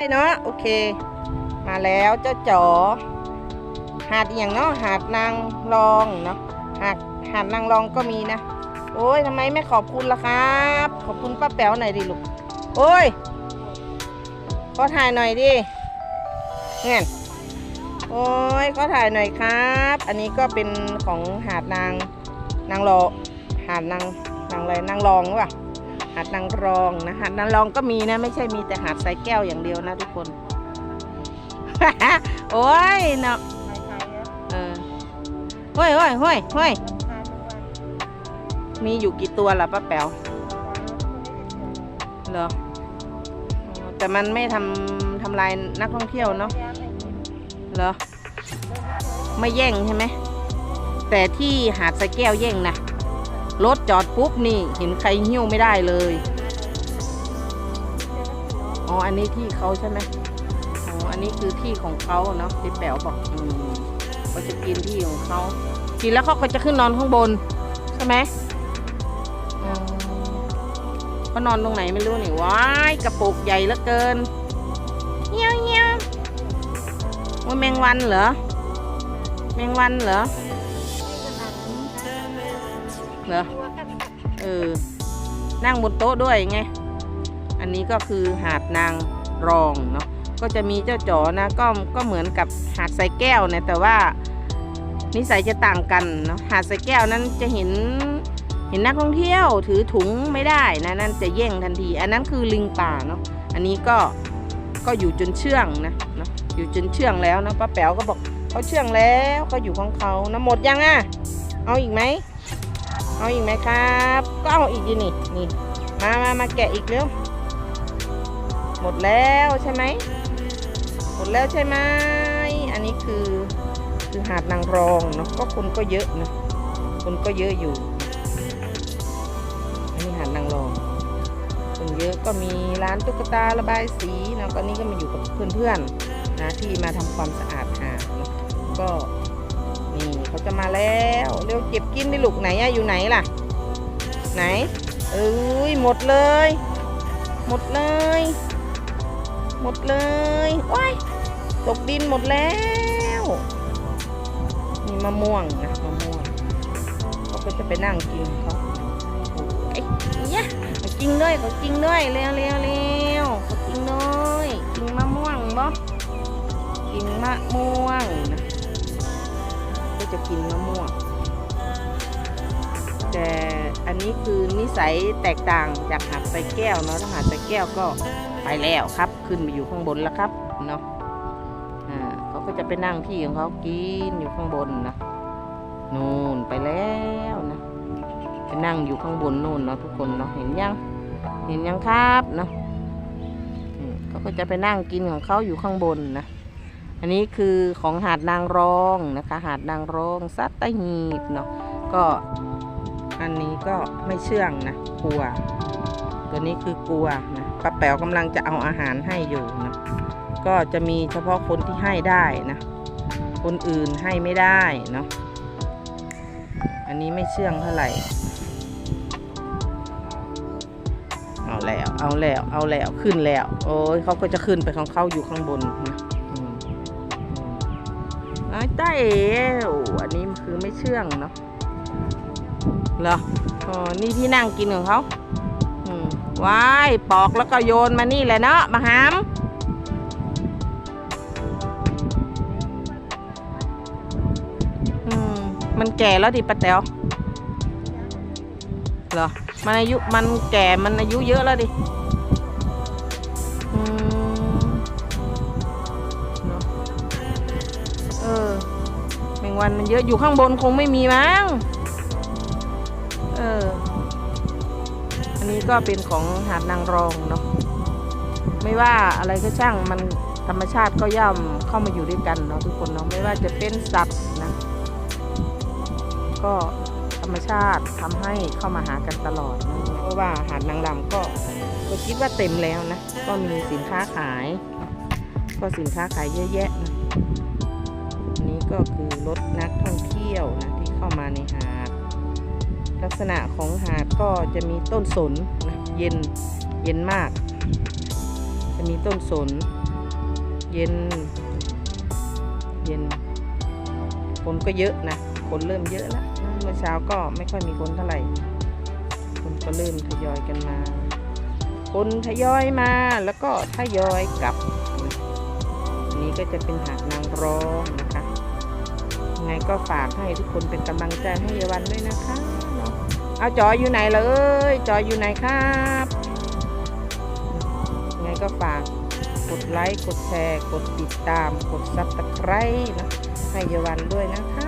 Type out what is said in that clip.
ได้เนาะโอเค มาแล้วเจ้าจ๋อหาดอย่างเนาะหาดนางรองเนาะหาดหาดนางรองก็มีนะ โอ้ยทำไมไม่ขอบคุณล่ะครับ ขอบคุณป้าแป๋วหน่อยดิลูกโอ้ยขอถ่ายหน่อยดิเงี้ยโอ้ยขอถ่ายหน่อยครับ อันนี้ก็เป็นของหาดนางนางรอหาดนางนางอะไรนางรองหรือเปล่าดนางรองนะหาดนางรองก็มีนะ ไม่ใช่มีแต่หาดทรายแก้วอย่างเดียวนะทุกคน โอ้ยเนาะเออห้ยห้ยห้ยห้ยมีอยู่กี่ตัวล่ะป้าแป๋วเหรอ แต่มันไม่ทำทำลายนักท่องเที่ยวเนาะเหรอ ไม่แย่งใช่ไหม แต่ที่หาดทรายแก้วแย่งนะ รถจอดปุ๊บนี่เห็นใครหิ้วไม่ได้เลย อ๋อ อันนี้ที่เขาใช่ไหมอ๋อ อันนี้คือที่ของเขาเนาะที่แป๋วบอกอืมเขาจะกินที่ของเขา กินแล้วเขาก็จะขึ้นนอนข้างบน ใช่ไหมอืมเขานอนตรงไหนไม่รู้นี่ว้ายกระปุกใหญ่เหลือเกินเงี้ยวเงี้ยวว่าแมงวันเหรอ แมงวันเหรอ เหรอเออ นั่งบนโต๊ะด้วยไง อันนี้ก็คือหาดนางรองเนาะ ก็จะมีเจ้าจ๋อนะ ก็ ก็เหมือนกับหาดใส่แก้วนะ แต่ว่านิสัยจะต่างกันเนาะ หาดใส่แก้วนั้นจะเห็น เห็นนักท่องเที่ยวถือถุงไม่ได้นะ นั่นจะแย่งทันที อันนั้นคือลิงป่าเนาะ อันนี้ก็ ก็อยู่จนเชื่องนะเนาะ อยู่จนเชื่องแล้วนะป้าแป๋วก็บอกเขาเชื่องแล้วก็อยู่ของเขานะหมดยังอะ เอาอีกไหม เอาอีกไหมครับ ก็เอาอีกดินี่นี่มามามาแกะอีกเร็วหมดแล้วใช่ไหมหมดแล้วใช่ไหมอันนี้คือคือหาดนางรองเนาะก็คนก็เยอะนะคนก็เยอะอยู่ อันนี้หาดนางรองคนเยอะก็มีร้านตุ๊กตาระบายสีนะก็นี่ก็มาอยู่กับเพื่อนๆนะที่มาทำความสะอาดหาดก็ นี่เขาจะมาแล้วเร็วเก็บกินดิลูกไหนอะอยู่ไหนล่ะ ไหนเอ้ยหมดเลย หมดเลย หมดเลยว้ายตกดินหมดแล้วนี่มะม่วงนะมะม่วงเขาก็จะไปนั่งกินเขาไอ้เนี่ยเขากินด้วยเขากินด้วยเร็วเร็วเร็วเขากินด้วยกินมะม่วงบ่กินมะม่วงนะ จะกินมะม่วง แต่อันนี้คือนิสัยแตกต่างจากหาดใสแก้วเนาะถ้าหาดใสแก้วก็ไปแล้วครับ ขึ้นไปอยู่ข้างบนแล้วครับเนาะเขาก็จะไปนั่งที่ของเขากินอยู่ข้างบนนะนู่นไปแล้วนะไปนั่งอยู่ข้างบนนู่นเนาะทุกคนเนาะเห็นยังเห็นยังครับเนาะเขาก็จะไปนั่งกินของเขาอยู่ข้างบนนะ อันนี้คือของหาดนางรองนะคะ หาดนางรองซัตหีบเนาะก็อันนี้ก็ไม่เชื่องนะกลัว ตัวนี้คือกลัวนะป้าแป๋วกำลังจะเอาอาหารให้อยู่นะก็จะมีเฉพาะคนที่ให้ได้นะคนอื่นให้ไม่ได้เนาะอันนี้ไม่เชื่องเท่าไหร่เอาแล้วเอาแล้วเอาแล้วขึ้นแล้ว โอ้ยเขาก็จะขึ้นไปของเขาอยู่ข้างบนนะ น้อยเต้วอันนี้คือไม่เชื่องเนาะเหรออ๋อนี่ที่นั่งกินของเขาว้ายปอกแล้วก็โยนมานี่แหละเนาะมาหามมมันแก่แล้วดิปะแต๋วเหรอ มันอายุ มันแก่ มันอายุเยอะแล้วดิ อืม วันมันเยอะอยู่ข้างบนคงไม่มีมั้ง เออ อันนี้ก็เป็นของหาดนางรองเนาะ ไม่ว่าอะไรก็ช่างมันธรรมชาติก็ย่อมเข้ามาอยู่ด้วยกันเนาะทุกคนเนาะไม่ว่าจะเป็นสัตว์นะ ก็ธรรมชาติทำให้เข้ามาหากันตลอดนะเพราะว่าหาดนางรำก็ก็คิดว่าเต็มแล้วนะ ก็มีสินค้าขาย ก็สินค้าขายเยอะแยะนะ ก็คือรถนักท่องเที่ยวนะที่เข้ามาในหาด ลักษณะของหาดก็จะมีต้นสนนะเย็นเย็นมาก จะมีต้นสน เย็น เย็นคนก็เยอะนะคนเริ่มเยอะแล้วนะเมื่อเช้าก็ไม่ค่อยมีคนเท่าไหร่ คนก็เริ่มทยอยกันมา คนทยอยมาแล้วก็ทยอยกลับ นี้ก็จะเป็นหาดนางรองนะคะยังไง ก็ฝากให้ทุกคนเป็นกำลังใจให้ยายวันด้วยนะคะเนาะเอาจออยู่ไหนเลยจออยู่ไหนครับยังไงก็ฝากกดไลค์กดแชร์ กดติดตาม กดซับสไครต์นะให้ยายวันด้วยนะคะ